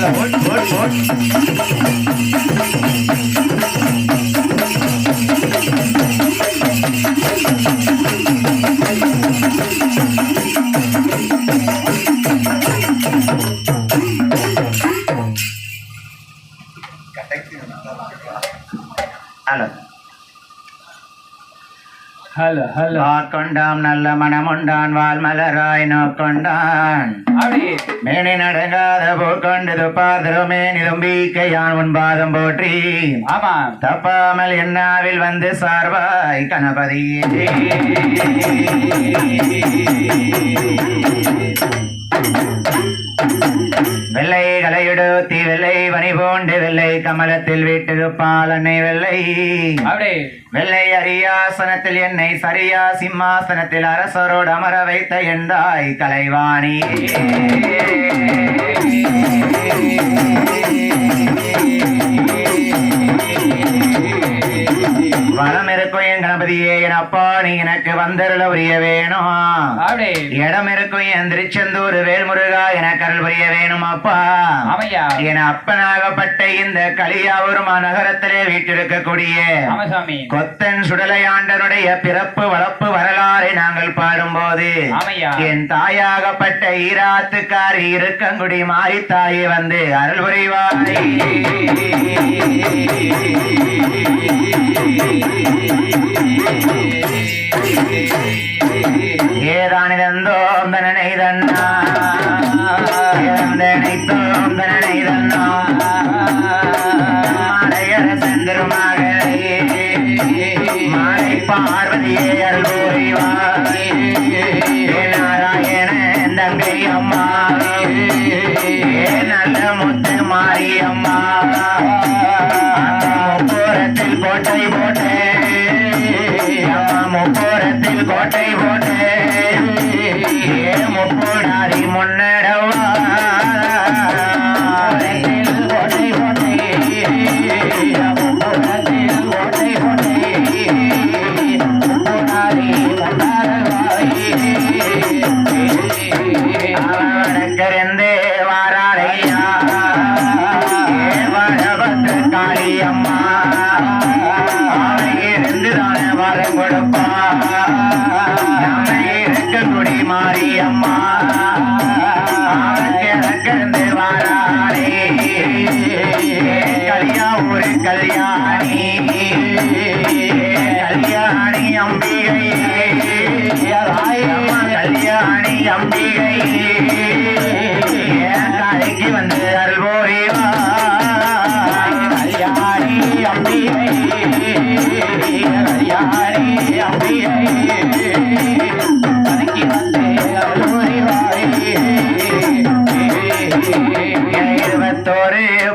Vote ஓட் ஓட் hello hello. கொண்டாம் நல்ல மனமுண்டான் வால்மலராய் நோக்கொண்டான். அப்படி மேனி நடங்காத போக்கொண்டது பாதரமே நிலம்பிக்கையான் உன் பாதம் போற்றி. ஆமா. தப்பாமல் என்னாவில் வந்து சார்வாய் கணபதியே வெள்ளை கலையுடுத்தி வெள்ளை வனி போண்டு வெள்ளை கமலத்தில் வீட்டு பாலனை வெள்ளை. வெள்ளை அரியாசனத்தில் என்னை சரியா சிம்மாசனத்தில் அரசரோடு அமர வைத்த எந்தாய் கலைவாணி. வளம் இருக்கும் என் கணபதியே என் அப்பா நீ எனக்கு வந்தருள உரிய வேணும். இடம் இருக்கும் என் திருச்செந்தூர் வேல்முருகா எனக்கு அருள் புரிய வேணும் அப்பா. என் அப்பனாகப்பட்ட இந்த கலியாவூர் நகரத்திலே வீட்டிருக்கக்கூடிய கொத்தன் சுடலையாண்டனுடைய பிறப்பு வளர்ப்பு வரலாறை நாங்கள் பாடும்போது என் தாயாகப்பட்ட ஈராத்துக்காரி இருக்கங்குடி மாறி தாயை வந்து அருள் புரிவாய் ஏதானிதந்தோம் தனனை தன்னா ஏதனைத்தோம் தனனை தன்னா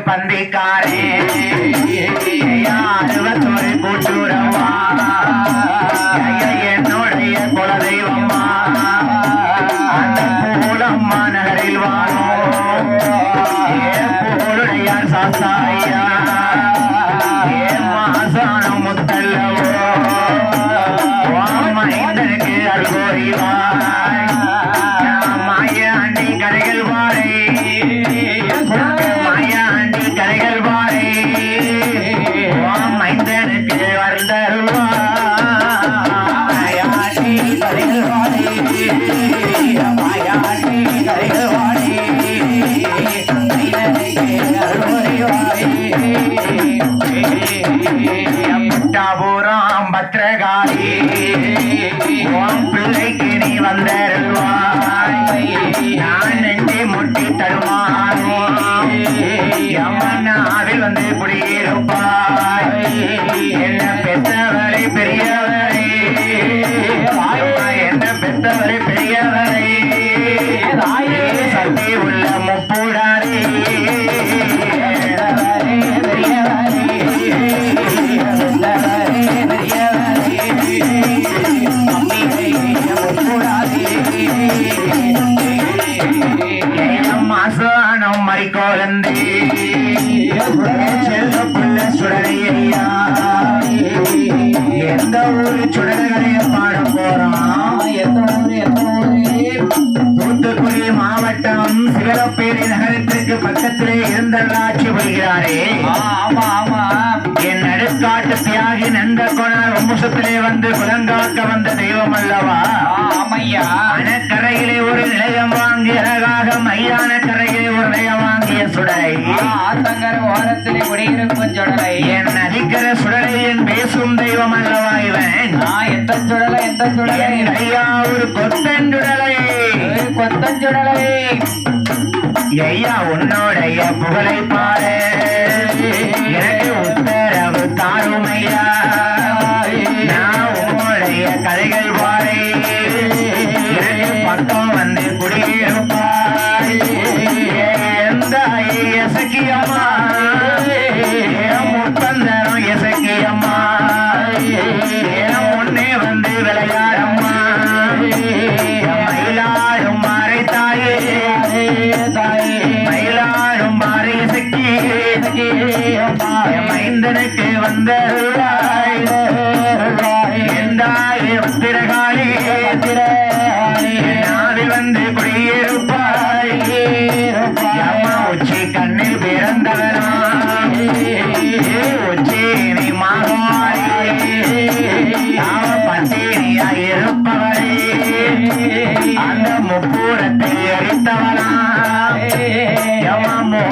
பந்திக்காரே. பத்திரகாளி. எந்த ஊரு சுடல்களையும் பாட போறோம் எந்த ஊரு எந்த ஊரு தூத்துக்குடி மாவட்டம் சிவகப்பேரி நகரத்திற்கு பக்கத்திலே இருந்தள்ளாட்சி வருகிறாரே ஆமா ஆமா. என் நடுக்காட்டு தியாகி நந்த குண வம்சத்திலே வந்து குலங்காக்க வந்த தெய்வம் அல்லவா ஆமையா. அணக்கரையிலே ஒரு நிலையம் வாங்கி அழகாக மையான கரையிலே ஒரு நிலையம் வாங்கிய சுடரை ஆ, ஆத்தங்கர ஓரத்திலே குடியிருக்கும் சுடலை. என் நதிக்கர சுடரை என் பேசும் தெய்வம் அல்லவா இவன் எந்த சுடலை எந்த சுடலை? ஐயா ஒரு கொத்தண்டுடலை ஏய், கொத்தஞ்சுடலை ஐயா உன்னோடைய புகழை பாரு எனக்கு உத்தரவு தாரும் எனக்கு பக்கம்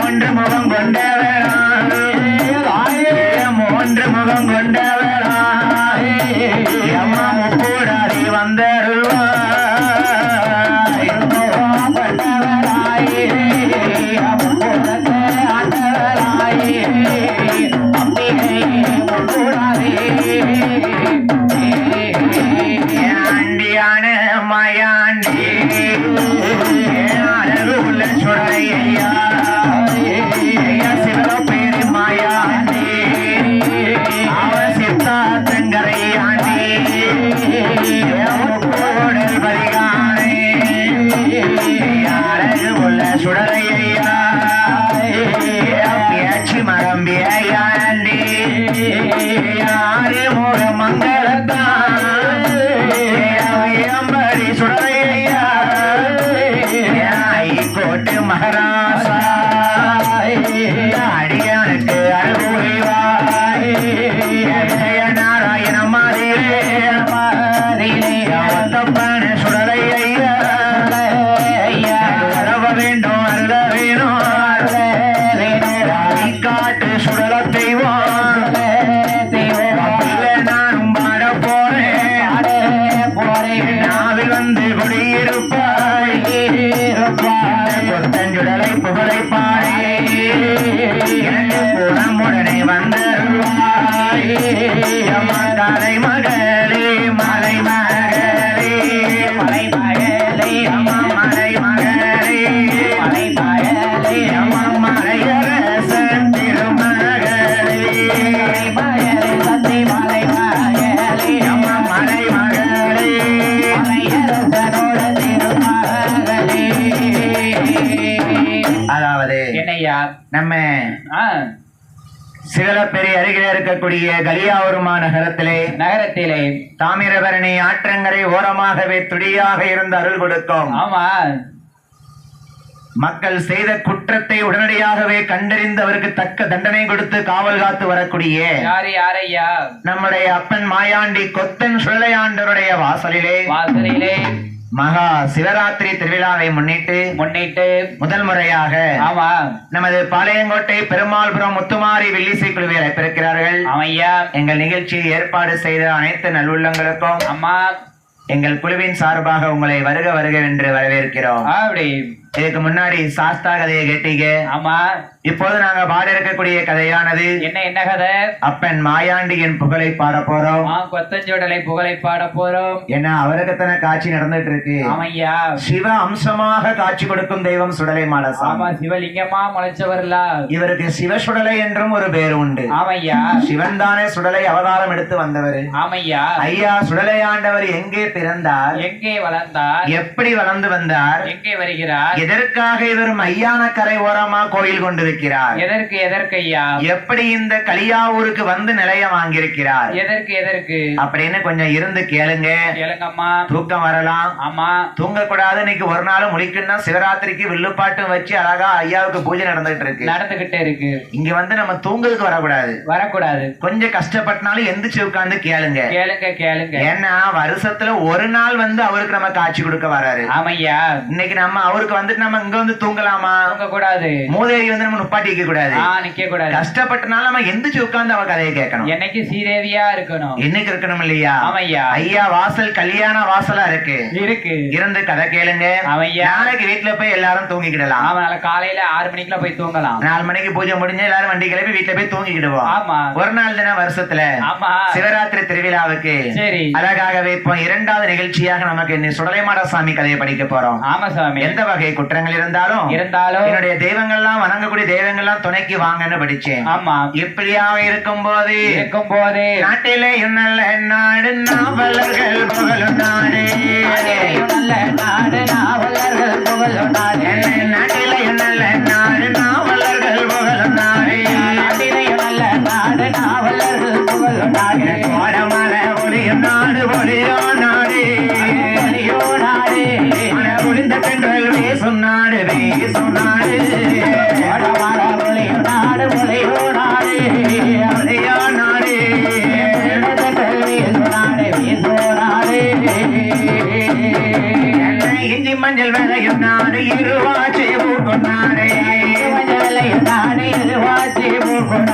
எம்மா முகம் கொண்டவர் யாரு சிவலப்பெரி அருகில் இருக்கக்கூடிய கலியாவுருமா நகரத்திலே நகரத்திலே. தாமிரபரணி ஆற்றங்கரை ஓரமாகவே துடியாக இருந்து அருள் கொடுக்கும் ஆமா. மக்கள் செய்த குற்றத்தை உடனடியாகவே கண்டறிந்து அவருக்கு தக்க தண்டனை கொடுத்து காவல் காத்து வரக்கூடிய நம்முடைய அப்பன் மாயாண்டி கொத்தன் சுழலையாண்டருடைய வாசலிலே. வாசலிலே. மகா சிவராத்திரி திருவிழாவை முன்னிட்டு முன்னிட்டு முதல் முறையாக ஆமா. நமது பாளையங்கோட்டை பெருமாள்புரம் முத்துமாரி வில்லிசை குழுவை அழைப்பிருக்கிறார்கள் ஆமையா. எங்கள் நிகழ்ச்சியை ஏற்பாடு செய்த அனைத்து நல்லுள்ளங்களுக்கும் அம்மா எங்கள் குழுவின் சார்பாக உங்களை வருக வருக என்று வரவேற்கிறோம். அப்படி இதுக்கு முன்னாடி சாஸ்தா கதையை கேட்டீங்க? ஆமா. இப்போது நாங்க பாட இருக்கக்கூடிய கதையானது என்ன என்ன கதை? அப்பன் மாயாண்டியின் புகழை பாட போறோம். கொத்தஞ்சோடலை புகழை பாட போறோம். ஏன்னா அவருக்குத்தான காட்சி நடந்துட்டு இருக்கு ஆமையா. சிவ அம்சமாக காட்சி கொடுக்கும் தெய்வம் சுடலை மாலசா ஆமா சிவலிங்கமா முளைச்சவர்ல. இவருக்கு சிவ சுடலை என்றும் ஒரு பேர் உண்டு. ஆமையா. சிவன் தானே சுடலை அவதாரம் எடுத்து வந்தவர். ஆமையா. ஐயா சுடலை ஆண்டவர் எங்கே பிறந்தார்? எங்கே வளர்ந்தார்? எப்படி வளர்ந்து வந்தார்? எங்கே வருகிறார்? எதற்காக இவர் மையான கரை ஓரமா கோயில் கொண்டிருக்கிறார்? எதற்கு எதற்கு ஐயா? எப்படி இந்த கலியாவூருக்கு வந்து நிலைய வாங்கியிருக்கிறார்? எதற்கு எதற்கு? அப்படின்னு கொஞ்சம் இருந்து கேளுங்க. கேளுங்கம்மா. தூக்கம் வரலாம். ஆமா. தூங்க கூடாது இன்னைக்கு ஒரு நாள் முழிக்கணும்னா சிவராத்திரிக்கு வில்லுப்பாட்டும் வச்சு அழகா ஐயாவுக்கு பூஜை நடந்துகிட்டு இருக்கு. நடந்துகிட்டே இருக்கு. இங்க வந்து நம்ம தூங்குறதுக்கு வரக்கூடாது. வரக்கூடாது. கொஞ்சம் கஷ்டப்பட்டனாலும் எந்திரிச்சு உட்கார்ந்து கேளுங்க. கேளுங்க கேளுங்க. ஏன்னா வருஷத்துல ஒரு நாள் வந்து அவருக்கு நம்ம காட்சி கொடுக்க வராரு. ஆமையா? இன்னைக்கு நம்ம அவருக்கு வந்துட்டு நம்ம இங்க வந்து தூங்கலாமா? தூங்க கூடாது மூதேவி வந்து நம்ம நுப்பாட்டி வைக்க கூடாது. நிக்க கூடாது கஷ்டப்பட்டனால நம்ம எந்திரிச்சு உட்கார்ந்து அவ கதையை கேட்கணும். என்னைக்கு சீதேவியா இருக்கணும்? என்னைக்கு இருக்கணும் இல்லையா? ஆமையா. ஐயா வாசல் கல்யாண வாசலா இருக்கு. இருக்கு. இருந்து கதை கேளுங்க. ஆமையா. நாளைக்கு வீட்டுல போய் எல்லாரும் தூங்கிக்கிடலாம். ஆமா நாளை காலையில ஆறு மணிக்குள்ள போய் தூங்கலாம். நாலு மணிக்கு பூஜை முடிஞ்சு எல்லாரும் வண்டி கிளம்பி வீட்டுல போய் தூங்கிக்கிடுவோம். ஆமா. ஒரு நாள் தினம் வருஷத்துல? ஆமா. சிவராத்திரி திருவிழாவுக்கு. சரி. அழகாகவே இப்போ இரண்டாவது நிகழ்ச்சியாக நமக்கு சுடலைமாட சாமி கதையை படிக்க போறோம். ஆமா சாமி. எந்த வகை குற்றங்கள் இருந்தாலும் இருந்தாலும் என்னுடைய தெய்வங்கள்லாம் வணங்கக்கூடிய தெய்வங்கள்லாம் துணைக்கு வாங்கன்னு படிச்சேன் ஆமா. இப்படியாக இருக்கும் போது இருக்கும் போது நாட்டிலே நல்ல நாடு நாவலர்கள் புகழும் நாடு. நல்ல நாடு நாவலர்கள் புகழும் நாடு. நாட்டிலே நல்ல மஞ்சள் விளையும் நாடு இருவாச்சி ஊர்க்கும் மஞ்சள் விளையும் நாடு இருவாச்சி மூக்கும்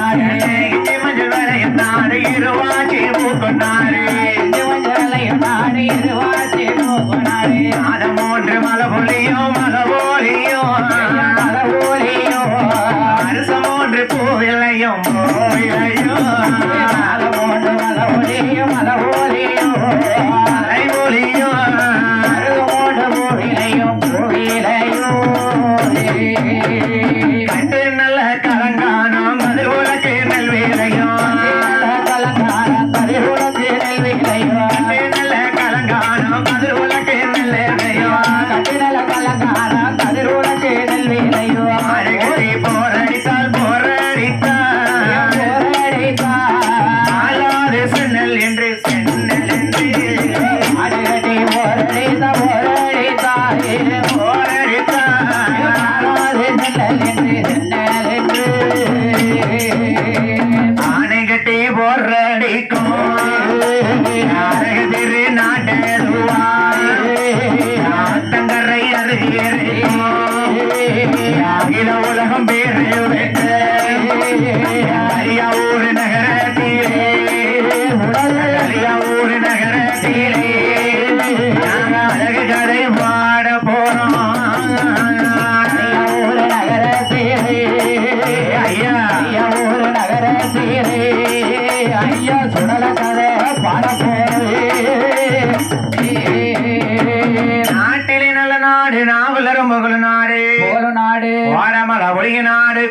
ஐயா கதை பாடப்போ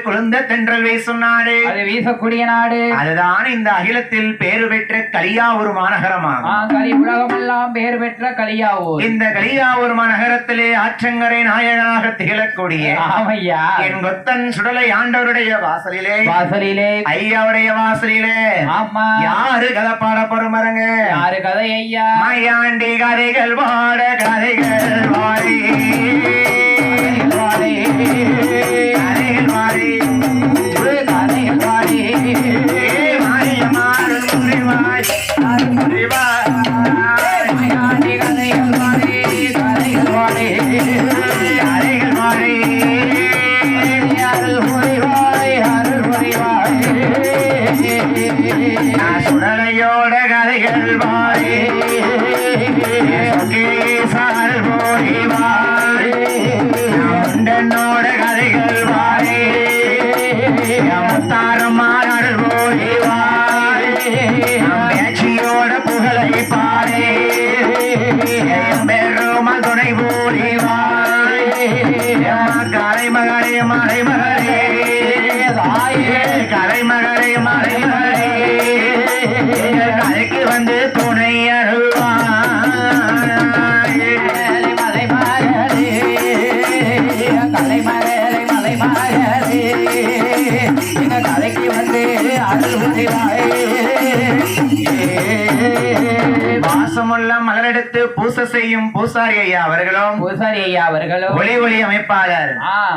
குளிர்ந்த தென்றல் வீசும் அது வீசக்கூடிய நாடு. அதுதான் இந்த அகிலத்தில் பேரு பெற்ற கலியாவூர் மாநகரமாகும். உலகமெல்லாம் பேர் பெற்ற கலியாவூர். இந்த கலியாவூர் மாநகரத்திலே ஆற்றங்கரை நாயகனாக திகழக்கூடிய ஆமையா? என் கொத்தன் சுடலை ஆண்டவருடைய வாசலிலே. வாசலிலே. ஐயாவுடைய வாசலிலே. ஆமா. யாரு கதை பாட போறோமரங்க யாரு கதை ஐயா? மையாண்டி கதைகள் பாட கதைகள் வாரி வாரி முறிவாய் பூசை செய்யும் பூசாரி ஐயா அவர்களும்? பூசாரி ஐயா அவர்களும்? ஒளி ஒளி அமைப்பாளர்.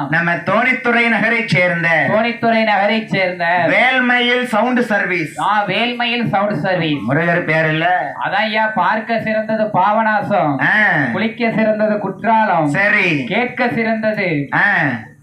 நம்ம தோணித்துறை நகரைச் சேர்ந்த கோணித்துறை நகரைச் சேர்ந்த வேல்மையில் சவுண்ட் சர்வீஸ். ஆ, வேல்மயில் சவுண்ட் சர்வீஸ். முருகர் பேர் இல்ல. அதான் ஐயா பார்க்க சிறந்தது பாவனாசம். குளிக்க சிறந்தது குற்றாலம். சரி. கேட்க சிறந்தது.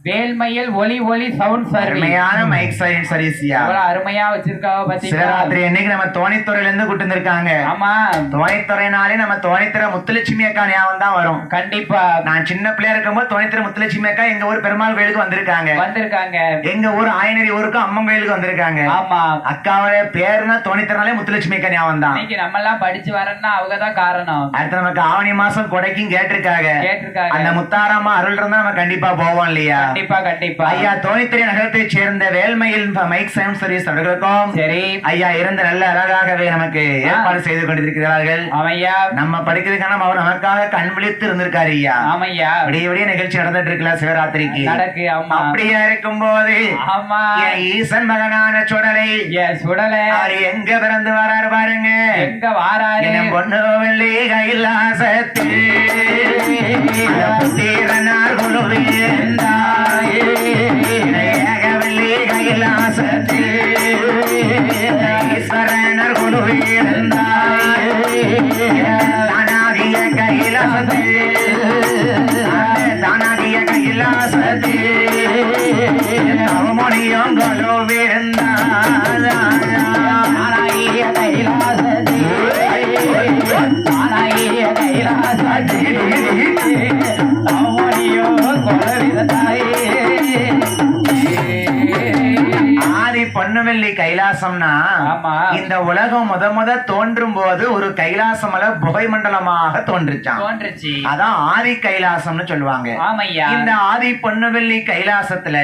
வேல்மயில் ஒலி ஒலி சவுண்ட் சர்வீஸ். அருமையான மைக் சைன் சர்வீஸ்யா எவ்வளவு அருமையா வச்சிருக்காவ பாத்தீங்களா? சிவராத்திரி இன்னைக்கு நம்ம தோணித்துறையில இருந்து கூட்டு வந்திருக்காங்க ஆமா. தோணித்துறைனாலே நம்ம தோணித்துறை முத்துலட்சுமி அக்கா ஞாபகம் தான் வரும். கண்டிப்பா. நான் சின்ன பிள்ளையா இருக்கும்போது தோணித்துறை முத்துலட்சுமி அக்கா எங்க ஊர் பெருமாள் கோயிலுக்கு வந்திருக்காங்க. வந்திருக்காங்க. எங்க ஊர் ஆயனரி ஊருக்கும் அம்மன் கோயிலுக்கு வந்திருக்காங்க. ஆமா. அக்காவோட பேருனா தோணித்துறைனாலே முத்துலட்சுமி அக்கா ஞாபகம் தான். இன்னைக்கு நம்ம எல்லாம் படிச்சு வரேன்னா அவங்கதான் காரணம். அடுத்து நமக்கு ஆவணி மாசம் கொடைக்கும் கேட்டிருக்காங்க. கேட்டிருக்காங்க. அந்த முத்தாராமா அருள் இருந்தா நம்ம கண்டிப்பா போவோம் இல்லையா? கண்டிப்பா கண்டிப்பா. ஐயா தோணித்துறை நகரத்தைச் சேர்ந்த வேல்மையில் மைக் சவுண்ட் சர்வீஸ் அவர்களுக்கும் சரி. ஐயா இருந்து நல்ல அழகாகவே நமக்கு ஏற்பாடு செய்து கொண்டிருக்கிறார்கள். ஆமையா. நம்ம படிக்கிறதுக்கான அவர் நமக்காக கண் விழித்து இருந்திருக்காரு ஐயா. ஆமையா. விடிய விடிய நிகழ்ச்சி நடந்துட்டு இருக்கல சிவராத்திரிக்கு. நடக்கு ஆமா. அப்படியா இருக்கும் போது ஆமா ஈசன் மகனான சுடலை சுடல. அவர் எங்க பிறந்து வராரு பாருங்க. எங்க வாராரு? பொண்ணு வெள்ளி கைலாசத்தில். அந்த புத்தீரனார் குழுவிருந்தாயே. ஏக வெள்ளி கைலாசத்தில் ஈஸ்வரனர் குழுவிருந்தாயே. தானாகிய கைலாசத்தில் கைலாசம்னா ஆமா. இந்த உலகம் முத முத தோன்றும் போது ஒரு கைலாசமல புகை மண்டலமாக தோன்றுச்சான் தோன்றுச்சு. அதான் ஆதி கைலாசம்னு சொல்லுவாங்க. இந்த ஆதி பொன்னுவெள்ளி கைலாசத்துல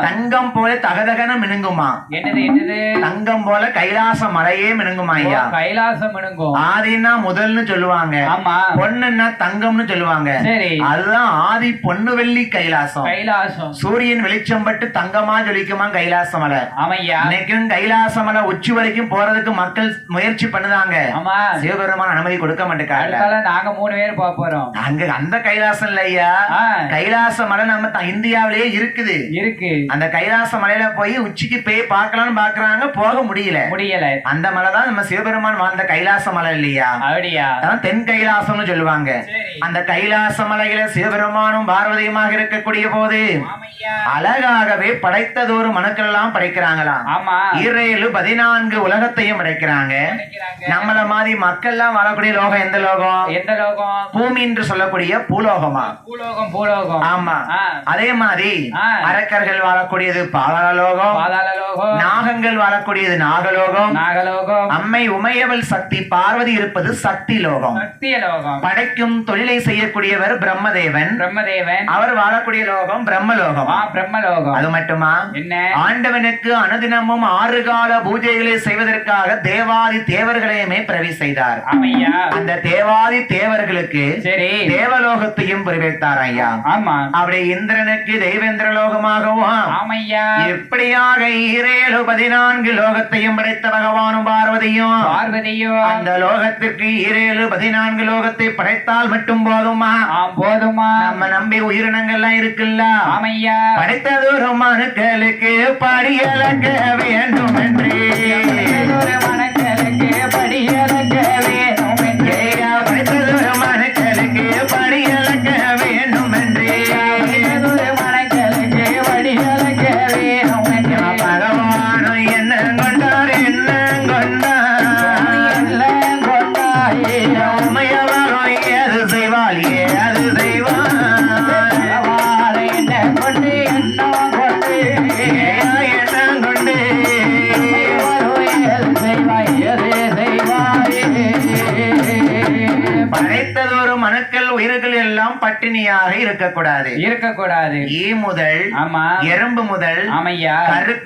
தங்கம் போல தகதகன மினுங்குமா? என்னது என்னது? தங்கம் போல கைலாச மலையே மினுங்குமா ஐயா? கைலாசம் இணுங்கும் ஆதினா முதல்னு சொல்லுவாங்க. ஆமா. பொண்ணுன்னா தங்கம்னு சொல்லுவாங்க. சரி. அதுதான் ஆதி பொன்னுவெள்ளி கைலாசம். கைலாசம். சூரியன் வெளிச்சம் பட்டு தங்கமா ஜொலிக்குமா கைலாச மலை ஆமையா. இன்னைக்கும் கைலாச மலை உச்சி வரைக்கும் போறதுக்கு மக்கள் முயற்சி பண்ணுதாங்க. ஆமா. சிவபெருமான் அனுமதி கொடுக்க அடுத்தால நாங்க மூணு பேர் போக போறோம். அங்க அந்த கைலாசம் இல்லையா கைலாச மலை நம்ம இந்தியாவிலேயே இருக்குது. இருக்கு. அந்த கைலாச மலையில போய் உச்சிக்கு போய் பார்க்கலாம்னு பாக்குறாங்க போக முடியல. முடியல. அந்த மலை தான் நம்ம சிவபெருமான் வாழ்ந்த கைலாச மலை இல்லையா? அப்படியா? தென் கைலாசம்னு சொல்லுவாங்க. அந்த கைலாச மலையில சிவபெருமானும் பார்வதியுமாக இருக்கக்கூடிய போது அழகாகவே படைத்ததொரு மனுக்கள் எல்லாம் படைக்கிறாங்களாம் ஈரேழு பதினான்கு உலகத்தையும் படைக்கிறாங்க. நம்மள மாதிரி மக்கள்லாம் வாழக்கூடிய லோகம் எந்த லோகம்? எந்த லோகம்? பூமி என்று சொல்லக்கூடிய பூலோகமா? பூலோகம் பூலோகம். ஆமா. அதே மாதிரி. அரக்கர்கள் வாழக்கூடியது பாதாள லோகம். பாதாள நாகங்கள் வாழக்கூடியது நாகலோகம். நாகலோகம். அம்மை உமையவள் சக்தி பார்வதி இருப்பது சக்தி லோகம் சத்திய லோகம் படைக்கும் தொழிலை செய்யக்கூடியவர் பிரம்மதேவன். பிரம்மதேவன். அவர் வாழக்கூடிய லோகம் பிரம்மலோகம். பிரம்மலோகம். அது மட்டுமா? என்ன? ஆண்டவனுக்கு அனுதினமும் ஆறு கால பூஜைகளை செய்வதற்காக தேவாதி தேவர்களையுமே பிரவி செய்தார். ஆமையா? அந்த தேவாதி தேவர்களுக்கு சரி. தேவலோகத்தையும் புரிவித்தார் ஐயா. ஆமா. அப்படி இந்திரனுக்கு தெய்வேந்திர லோகமாகவும் ஆமையா? எப்படியாக ஈரேழு பதினான்கு லோகத்தையும் படைத்த பகவானும் பார்வதியும். பார்வதியோ. அந்த லோகத்திற்கு ஈரேழு பதினான்கு லோகத்தை படைத்தால் மட்டும் போதுமா? போதுமா. நம்ம நம்பி உயிரினங்கள்லாம் இருக்குல்ல. ஆமையா. படைத்ததொரு மனுக்களுக்கு படியலக்க வேண்டும் என்று ஒரு மனங்களுக்கு இருக்கக்கூடாது. இருக்கக்கூடாது. ஈ முதல் ஆமா. எறும்பு முதல் ஆமையா.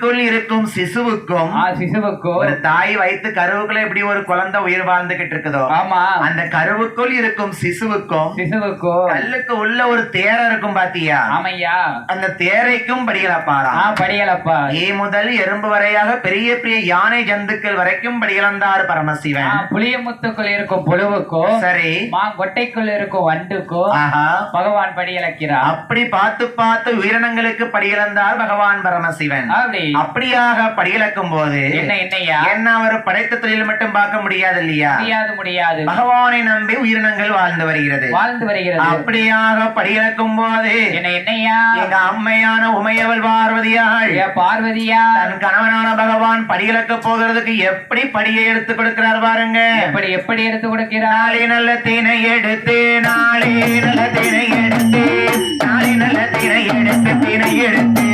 கருக்குள் இருக்கும் சிசுவுக்கும் ஆ சிசுவுக்கோ ஒரு தாய் வைத்து கருவுக்குள்ள எப்படி ஒரு குழந்தை உயிர் வாழ்ந்துகிட்டு இருக்குதோ ஆமா. அந்த கருவுக்குள் இருக்கும் சிசுவுக்கும் சிசுவுக்கோ கல்லுக்கு உள்ள ஒரு தேரை இருக்கும் பாத்தியா? ஆமையா. அந்த தேரைக்கும் படிகளப்பாராம் ஆ படியலப்பா ஈ முதல் எறும்பு வரையாக பெரிய பெரிய யானை ஜந்துக்கள் வரைக்கும் படிகளந்தார் பரமசிவன். புளியமுத்துக்குள் இருக்கும் புழுவுக்கோ சரி. மாங்கொட்டைக்குள் இருக்கும் வண்டுக்கோ ஆஹா. பகவான் படியலக்கிறார் அப்படி பார்த்து பார்த்து உயிரினங்களுக்கு படிகளந்தார் பகவான் பரமசிவன். அப்படி. அப்படியாக படிகளக்கும் போது என்ன என்னையா? என்ன அவர் படைத்த தொழில் மட்டும் பார்க்க முடியாது இல்லையா முடியாது முடியாது. பகவானை நம்பி உயிரினங்கள் வாழ்ந்து வருகிறது. வாழ்ந்து வருகிறது. அப்படியாக படியிறக்கும் போது என்ன என்னையா? எங்க அம்மையான உமையவள் பார்வதியாள் பார்வதியா தன் கணவனான பகவான் படியிறக்க போகிறதுக்கு எப்படி படியை எடுத்து கொடுக்கிறார் பாருங்க. எப்படி எப்படி எடுத்து கொடுக்கிறார்? நாளை நல்ல தினை எடுத்து நாளை நல்ல தினை எடுத்து நாளை நல்ல தினை எடுத்து தினை எடுத்து,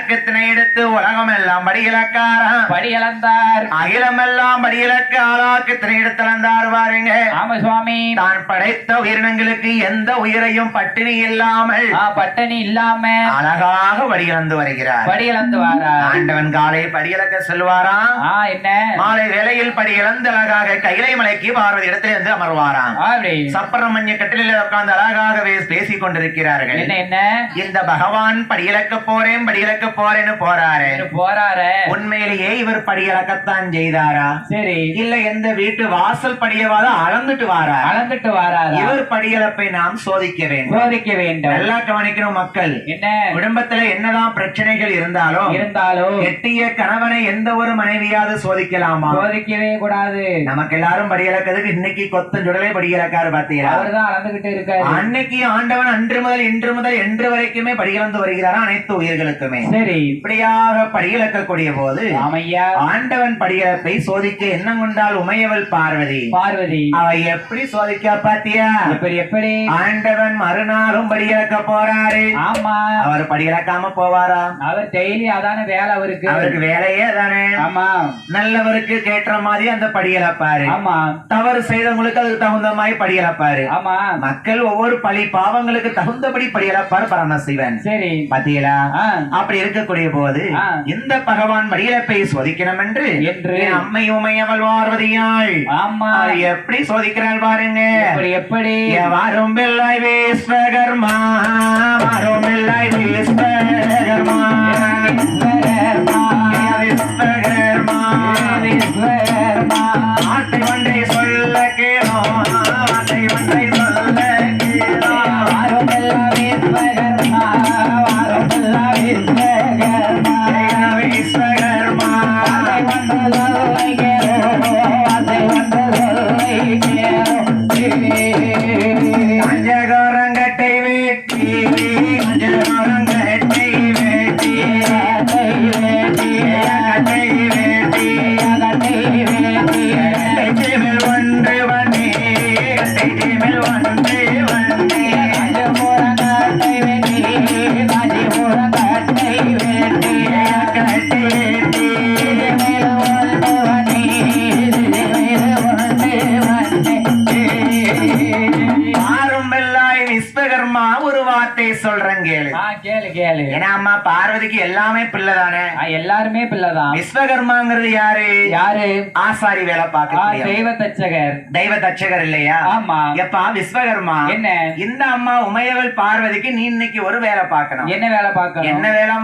कितने எடுத்து உலகம் எல்லாம் படியிலக்காராம் படி அலந்தார் அகிலம் எல்லாம் படியிலக்க ஆளாக்கத்தினை எடுத்து அளந்தார் பாருங்க ஆமா சுவாமி. தான் படைத்த உயிரினங்களுக்கு எந்த உயிரையும் பட்டினி இல்லாமல் ஆ பட்டணி இல்லாம அழகாக படியிழந்து வருகிறார். படி இழந்து வாரா. ஆண்டவன் காலை படியிலக்க செல்வாராம் என்ன? மாலை வேளையில் படி இழந்து அழகாக கைலை மலைக்கு பார்வதி இடத்துல இருந்து அமர்வாராம். அப்படி. சப்பரமஞ்ச கட்டிலில் உட்கார்ந்து அழகாகவே பேசிக் கொண்டிருக்கிறார்கள். என்ன என்ன? இந்த பகவான் படியிலக்க போறேன் படியிலக்க போறேன்னு போறாரு. போறாரு. உண்மையிலேயே இவர் படியிலக்கத்தான் செய்தாரா? சரி. இல்ல எந்த வீட்டு வாசல் படியவாத அளந்துட்டு வாரா? அளந்துட்டு வாராரா? இவர் படியிழப்பை நாம் சோதிக்க வேண்டும். சோதிக்க வேண்டும். நல்லா கவனிக்கணும் மக்கள். என்ன? குடும்பத்துல என்னதான் பிரச்சனைகள் இருந்தாலும் இருந்தாலும் கெட்டிய கணவனை எந்த ஒரு மனைவியாவது சோதிக்கலாமா? சோதிக்கவே கூடாது. நமக்கு எல்லாரும் படியிழக்கிறதுக்கு இன்னைக்கு கொத்தம் சுடலே படியிழக்காரு பாத்தீங்களா அவர்தான் அளந்துகிட்டு இருக்காரு. அன்னைக்கு ஆண்டவன் அன்று முதல் இன்று முதல் என்று வரைக்குமே படியிழந்து வருகிறாரா அனைத்து உயிர்களுக்குமே? சரி. இப்படியாக படியிழக்கக்கூடிய போது ஆமையா? ஆண்டவன் படியிழப்பை சோதிக்க எண்ணம் கொண்டால் உமையவள் பார்வதி. பார்வதி. அவ எப்படி சோதிக்கா பாத்தியா? எப்படி எப்படி? ஆண்டவன் மறுநாளும் படியிழக்க போறாரு. ஆமா. அவர் படியிழக்காம போவாரா? அவர் டெய்லி அதான வேலை அவருக்கு. அவருக்கு வேலையே தானே ஆமா. நல்லவருக்கு கேட்ட மாதிரி அந்த படியிழப்பாரு ஆமா. தவறு செய்தவங்களுக்கு அதுக்கு தகுந்த மாதிரி படியிழப்பாரு ஆமா. மக்கள் ஒவ்வொரு பழி பாவங்களுக்கு தகுந்தபடி படியிழப்பார் பரமசிவன் சரி. பாத்தீங்களா? அப்படி இருக்கக்கூடிய போது ஆ. இந்த பகவான் படியிழப்பை சோதிக்கணும் என்று என்று. என் அம்மை உமையவள் பார்வதியாள். ஆமா. எப்படி சோதிக்கிறாள் பாருங்க. எப்படி எப்படி? வாரும் பிள்ளாய் விஸ்வகர்மா வாரும் பிள்ளாய் விஸ்வகர்மா. விஸ்வகர்மா. வார்த்தை ஒன்றை சொல்ல கேளோ. பார்வதிக்கு எல்லாமே பிள்ளைதானே? எல்லாருமே பிள்ளைதான். விஸ்வகர்மாங்கிறது யாரு? யாரு? ஆசாரி வேலை பார்க்க தெய்வ தச்சகர். தெய்வ தச்சகர் இல்லையா? ஆமா. எப்பா விஸ்வகர்மா? என்ன? இந்த அம்மா உமையவள் பார்வதிக்கு நீ இன்னைக்கு ஒரு வேலை பார்க்கணும். என்ன வேலை பார்க்கணும்? என்ன வேலை